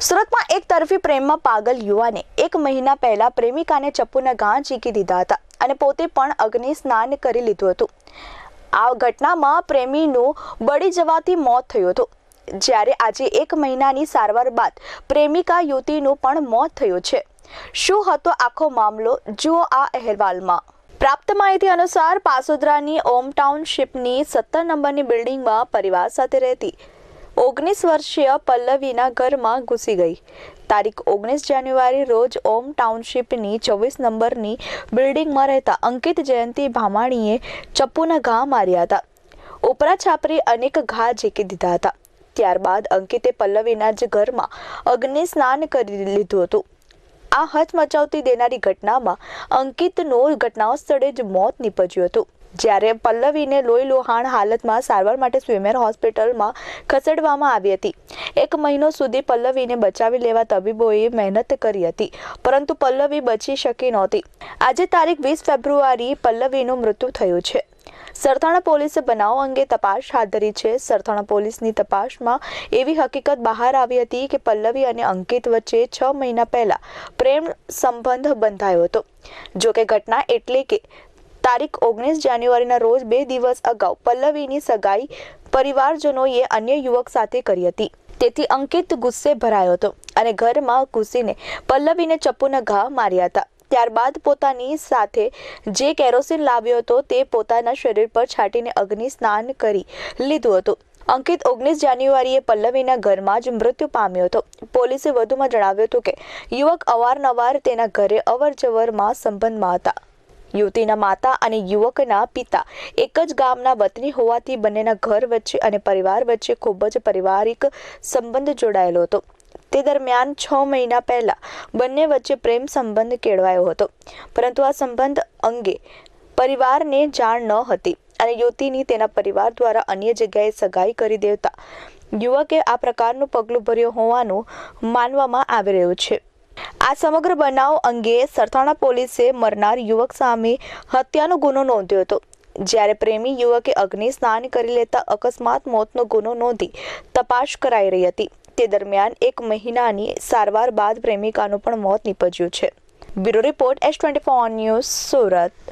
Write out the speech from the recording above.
સુરતમાં એક તરફી પ્રેમમાં પાગલ યુવાને એક મહિના પહેલા પ્રેમિકાને ચપ્પુના ઘા ચીકી દીધા હતા અને પોતે પણ અગ્નિ સ્નાન કરી લીધું હતું. આ ઘટનામાં પ્રેમીનું બળી જવાથી મોત થયું હતું. જ્યારે આજે એક મહિનાની સારવાર બાદ પ્રેમિકા યુવતીનું પણ મોત થયું છે. શું હતો આખો મામલો? જુઓ આ અહેવાલમાં. પ્રાપ્ત માહિતી અનુસાર પાસોદરાની ઓમ ટાઉનશીપની સત્તર નંબરની બિલ્ડિંગમાં પરિવાર સાથે રહેતી ઓગણીસ વર્ષીય પલ્લવીના ઘરમાં ઘૂસી ગઈ. તારીખ ઓગણીસ જાન્યુઆરી રોજ ઓમ ટાઉનશીપની ચોવીસ નંબરની બિલ્ડિંગમાં રહેતા અંકિત જયંતિ ભામાણીએ ચપ્પુના ઘા માર્યા હતા. ઉપરા છાપરી અનેક ઘા ઝીકી દીધા હતા. ત્યારબાદ અંકિતે પલ્લવીના જ ઘરમાં અગ્નિ સ્નાન કરી લીધું હતું. આ હચમચાવતી દેનારી ઘટનામાં અંકિતનું ઘટના સ્થળે જ મોત નીપજ્યું હતું. જ્યારે પલ્લવીને લોહી લોહાણ હાલતમાં સારવાર માટે સ્વિમેર હોસ્પિટલમાં ખસેડવામાં આવી હતી. એક મહિનો સુધી પલ્લવીને બચાવી લેવા તબીબોએ મહેનત કરી હતી, પરંતુ પલ્લવી બચી શકી નહોતી. આજે તારીખ વીસ ફેબ્રુઆરી પલ્લવીનું મૃત્યુ થયું છે. સરથાણા પોલીસે બનાવ અંગે તપાસ હાથ ધરી છે. સરથાણા પોલીસની તપાસમાં એવી હકીકત બહાર આવી હતી કે પલ્લવી અને અંકિત વચ્ચે છ મહિના પહેલા પ્રેમ સંબંધ બંધાયો હતો. જોકે ઘટના એટલે કે તારીખ ઓગણીસ જાન્યુઆરીના રોજ બે દિવસ અગાઉ પલ્લવીની સગાઈ પરિવારજનોએ અન્ય યુવક સાથે કરી હતી. તેથી અંકિત ગુસ્સે ભરાયો હતો અને ઘરમાં ઘૂસીને પલ્લવીને ચપ્પુના ઘા માર્યા હતા. ત્યારબાદ પોતાની સાથે જે કેરોસીન લાવ્યો હતો તે પોતાના શરીર પર છાંટીને અગ્નિ સ્નાન કરી લીધું હતું. અંકિત ઓગણીસ જાન્યુઆરીએ પલ્લવીના ઘરમાં જ મૃત્યુ પામ્યો હતો. પોલીસે વધુમાં જણાવ્યું હતું કે, યુવક અવારનવાર તેના ઘરે અવરજવરમાં સંબંધમાં હતા. યુવતીના માતા અને યુવકના પિતા. એક જ ગામના વતની હોવાથી બંનેના ઘર વચ્ચે અને પરિવાર વચ્ચે ખૂબ જ પારિવારિક સંબંધ જોડાયેલો હતો. તે દરમિયાન છ મહિના પહેલા બંને વચ્ચે પ્રેમ સંબંધ કેળવાયો હતો. પરંતુ આ સંબંધ અંગે પરિવારને જાણ ન હતી અને યુવતીની તેના પરિવાર દ્વારા અન્ય જગ્યાએ સગાઈ કરી દેતા યુવકે આ પ્રકારનું પગલું ભર્યું હોવાનું માનવામાં આવી રહ્યું છે. આ સમગ્ર બનાવ અંગે સરથાણા પોલીસે મરનાર યુવક સામે હત્યાનો ગુનો નોંધ્યો હતો. જ્યારે પ્રેમી યુવકે અગ્નિ સ્નાન કરી લેતા અકસ્માત મોતનો ગુનો નોંધી તપાસ કરાઈ રહી હતી. તે દરમિયાન એક મહિનાની સારવાર બાદ પ્રેમિકાનું પણ મોત નીપજ્યું છે. Bureau report S twenty four news Surat.